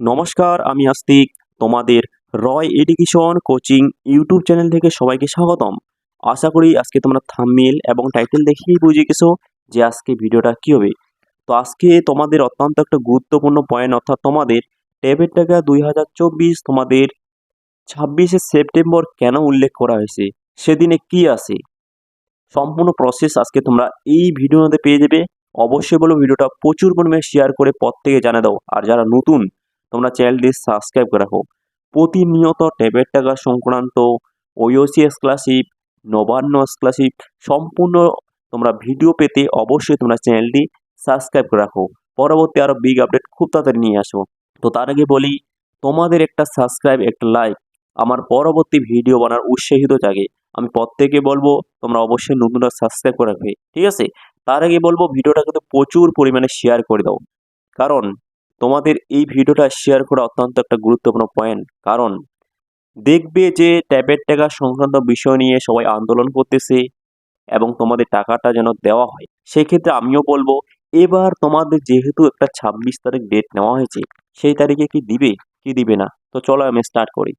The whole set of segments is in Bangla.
নমস্কার, আমি আস্তিক। তোমাদের Roy education coaching YouTube channel থেকে সবাইকে স্বাগতম। আশা করি আজকে তোমরা থাম্বনেল এবং টাইটেল দেখেই বুঝে গেছো যে আজকে ভিডিওটা কী হবে। তো আজকে তোমাদের অত্যন্ত একটা গুরুত্বপূর্ণ পয়েন্ট অর্থাৎ তোমাদের ট্যাবের টাকা দুই হাজার চব্বিশ তোমাদের ছাব্বিশে সেপ্টেম্বর কেন উল্লেখ করা হয়েছে? সেদিনে কি আছে? সম্পূর্ণ প্রসেস আজকে তোমরা এই মধ্যে পেয়ে যাবে। অবশ্যই বলো ভিডিওটা প্রচুর পরিমাণে শেয়ার করে প্রত্যেকে জানা দাও। আর যারা নতুন তোমরা চ্যানেলটি সাবস্ক্রাইব করে রাখো। প্রতিনিয়ত ট্যাবের টাকা সংক্রান্ত ওইওসি স্কলারশিপ নবান্ন স্কলারশিপ সম্পূর্ণ তোমরা ভিডিও পেতে অবশ্যই তোমরা চ্যানেলটি সাবস্ক্রাইব করে রাখো। পরবর্তী আরও বিগ আপডেট খুব তাড়াতাড়ি নিয়ে আসো তো তার আগে বলি, তোমাদের একটা সাবস্ক্রাইব একটা লাইক আমার পরবর্তী ভিডিও বানার উৎসাহিত জাগে। আমি প্রত্যেকে বলব, তোমরা অবশ্যই নতুনরা সাবস্ক্রাইব করে রাখবে। ঠিক আছে? তার আগে বলব ভিডিওটা কিন্তু প্রচুর পরিমাণে শেয়ার করে দাও। কারণ তোমাদের এই ভিডিওটা শেয়ার করা অত্যন্ত একটা গুরুত্বপূর্ণ পয়েন্ট কারণ, দেখবে যে ট্যাবের টাকা সংক্রান্ত বিষয় নিয়ে সবাই আন্দোলন করতেছে এবং তোমাদের টাকাটা যেন দেওয়া হয়। সেক্ষেত্রে আমিও বলব, এবার তোমাদের যেহেতু একটা ছাব্বিশ তারিখ ডেট নেওয়া হয়েছে, সেই তারিখে কি দিবে? কি দিবে না? তো চলো আমি স্টার্ট করি।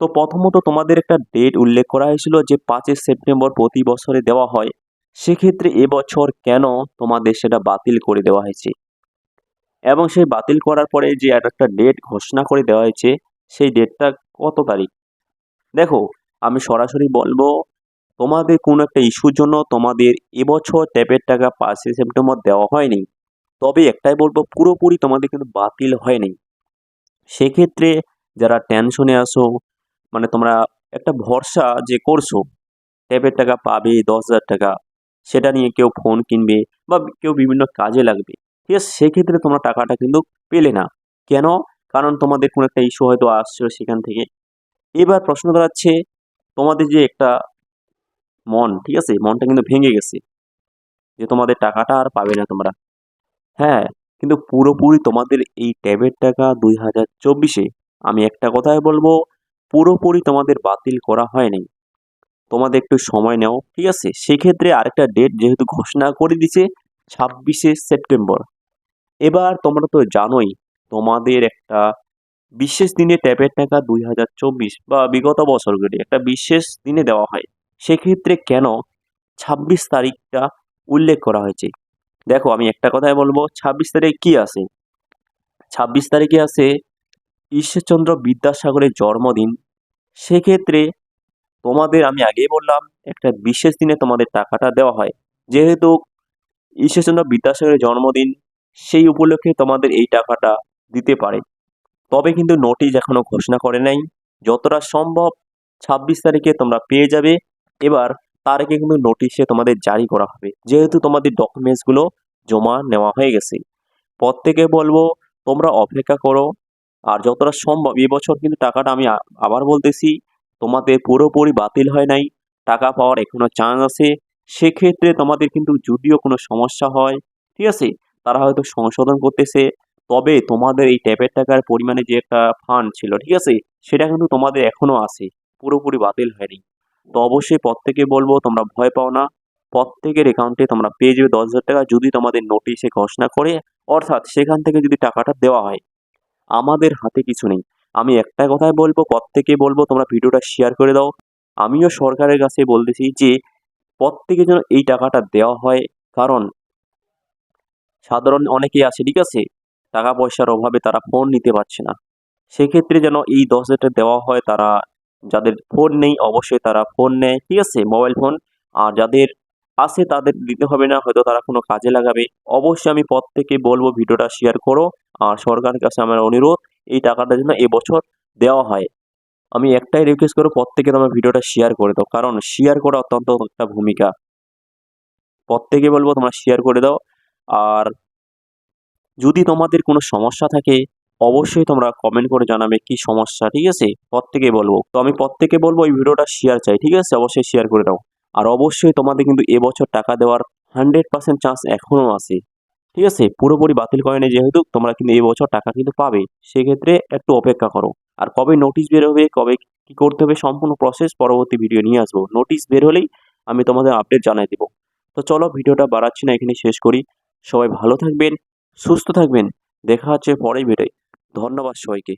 তো প্রথমত তোমাদের একটা ডেট উল্লেখ করা হয়েছিল যে পাঁচই সেপ্টেম্বর প্রতি বছরে দেওয়া হয়। সেক্ষেত্রে এবছর কেন তোমাদের সেটা বাতিল করে দেওয়া হয়েছে? এবং সেই বাতিল করার পরে যে একটা ডেট ঘোষণা করে দেওয়া হয়েছে, সেই ডেটটা কত তারিখ? দেখো, আমি সরাসরি বলব, তোমাদের কোনো একটা ইস্যুর জন্য তোমাদের এবছর ট্যাপের টাকা পাঁচই সেপ্টেম্বর দেওয়া হয়নি। তবে একটাই বলব, পুরোপুরি তোমাদের কিন্তু বাতিল হয়নি। সেক্ষেত্রে যারা টেনশনে আসো মানে তোমরা একটা ভরসা যে করছ, ট্যাপের টাকা পাবে দশ হাজার টাকা, সেটা নিয়ে কেউ ফোন কিনবে বা কেউ বিভিন্ন কাজে লাগবে। ঠিক আছে? সেক্ষেত্রে তোমরা টাকাটা কিন্তু পেলে না। কেন? কারণ তোমাদের কোনো একটা ইস্যু হয়তো আসছিল সেখান থেকে। এবার প্রশ্ন দাঁড়াচ্ছে, তোমাদের যে একটা মন, ঠিক আছে? মনটা কিন্তু ভেঙে গেছে যে তোমাদের টাকাটা আর পাবে না তোমরা। হ্যাঁ কিন্তু পুরোপুরি তোমাদের এই ট্যাবের টাকা দুই হাজার চব্বিশে আমি একটা কথাই বলব, পুরোপুরি তোমাদের বাতিল করা হয়নি। তোমাদের একটু সময় নাও, ঠিক আছে? সেক্ষেত্রে আরেকটা ডেট যেহেতু ঘোষণা করে দিছে ছাব্বিশে সেপ্টেম্বর। এবার তোমরা তো জানোই, তোমাদের একটা বিশেষ দিনে ট্যাপের টাকা দুই হাজার চব্বিশ বা বিগত বছরগুলি একটা বিশেষ দিনে দেওয়া হয়। সেক্ষেত্রে কেন ছাব্বিশ তারিখটা উল্লেখ করা হয়েছে? দেখো, আমি একটা কথাই বলব, ছাব্বিশ তারিখে কি আছে? ছাব্বিশ তারিখে আছে ঈশ্বরচন্দ্র বিদ্যাসাগরের জন্মদিন। সেক্ষেত্রে তোমাদের, আমি আগেই বললাম, একটা বিশেষ দিনে তোমাদের টাকাটা দেওয়া হয়। যেহেতু ঈশ্বরচন্দ্র বিদ্যাসাগরের জন্মদিন সেই উপলক্ষে তোমাদের এই টাকাটা দিতে পারে। তবে কিন্তু নোটিশ এখনও ঘোষণা করে নাই। যতটা সম্ভব ছাব্বিশ তারিখে তোমরা পেয়ে যাবে। এবার তারিখে কিন্তু নোটিশে তোমাদের জারি করা হবে। যেহেতু তোমাদের ডকুমেন্টসগুলো জমা নেওয়া হয়ে গেছে। প্রত্যেকে বলব, তোমরা অপেক্ষা করো। আর যতটা সম্ভব এবছর কিন্তু টাকাটা আমি আবার বলতেছি, তোমাদের পুরোপুরি বাতিল হয় নাই। টাকা পাওয়ার এখনও চান্স আছে। সেক্ষেত্রে তোমাদের কিন্তু যদিও কোনো সমস্যা হয়, ঠিক আছে? তারা হয়তো সংশোধন করতেছে। তবে তোমাদের এই ট্যাপের টাকার পরিমাণে যে একটা ফান্ড ছিল, ঠিক আছে? সেটা কিন্তু তোমাদের এখনও আছে, পুরোপুরি বাতিল হয়নি। তো অবশ্যই প্রত্যেকে বলব, তোমরা ভয় পাও না। প্রত্যেকের অ্যাকাউন্টে তোমরা পেয়ে যাবে দশ হাজার টাকা যদি তোমাদের নোটিশে ঘোষণা করে, অর্থাৎ সেখান থেকে যদি টাকাটা দেওয়া হয়। আমাদের হাতে কিছু নেই। আমি একটা কথাই বলব, প্রত্যেকে বলব, তোমরা ভিডিওটা শেয়ার করে দাও। আমিও সরকারের কাছে বলতেছি যে, প্রত্যেকে যেন এই টাকাটা দেওয়া হয়। কারণ সাধারণ অনেকেই আছে, ঠিক আছে? টাকা পয়সার অভাবে তারা ফোন নিতে পারছে না। সেক্ষেত্রে যেন এই দশ হাজার টাকা দেওয়া হয়, তারা যাদের ফোন নেই, অবশ্যই তারা ফোন নেয়, ঠিক আছে? মোবাইল ফোন আর যাদের আছে, তাদের দিতে হবে না, হয়তো তারা কোনো কাজে লাগাবে। অবশ্যই আমি প্রত্যেকে বলব, ভিডিওটা শেয়ার করো। আর সরকারের কাছে আমার অনুরোধ, এই টাকাটা যেন এবছর দেওয়া হয়। আমি একটাই রিকোয়েস্ট করব প্রত্যেকে তোমার ভিডিওটা শেয়ার করে দাও। কারণ শেয়ার করা অত্যন্ত একটা ভূমিকা। প্রত্যেকে বলব, তোমরা শেয়ার করে দাও। আর যদি তোমাদের কোনো সমস্যা থাকে, অবশ্যই তোমরা কমেন্ট করে জানাবে কি সমস্যা, ঠিক আছে? প্রত্যেকে বলব। তো আমি প্রত্যেকে বলব এই ভিডিওটা শেয়ার চাই, ঠিক আছে? অবশ্যই শেয়ার করে দাও। আর অবশ্যই তোমাদের কিন্তু এবছর টাকা দেওয়ার হান্ড্রেড পার্সেন্ট চান্স এখনও আছে, ঠিক আছে? পুরোপুরি বাতিল করেনি যেহেতু তোমরা কিন্তু এবছর টাকা কিন্তু পাবে। সেক্ষেত্রে একটু অপেক্ষা করো। আর কবে নোটিশ বের হবে, কবে কি করতে হবে সম্পূর্ণ প্রসেস পরবর্তী ভিডিও নিয়ে আসব। নোটিশ বের হলেই আমি তোমাদের আপডেট জানাই দেবো। তো চলো, ভিডিওটা বাড়াচ্ছি না এখানে শেষ করি। সবাই ভালো থাকবেন সুস্থ থাকবেন। দেখা হচ্ছে পরেই ভেটাই ধন্যবাদ সবাইকে।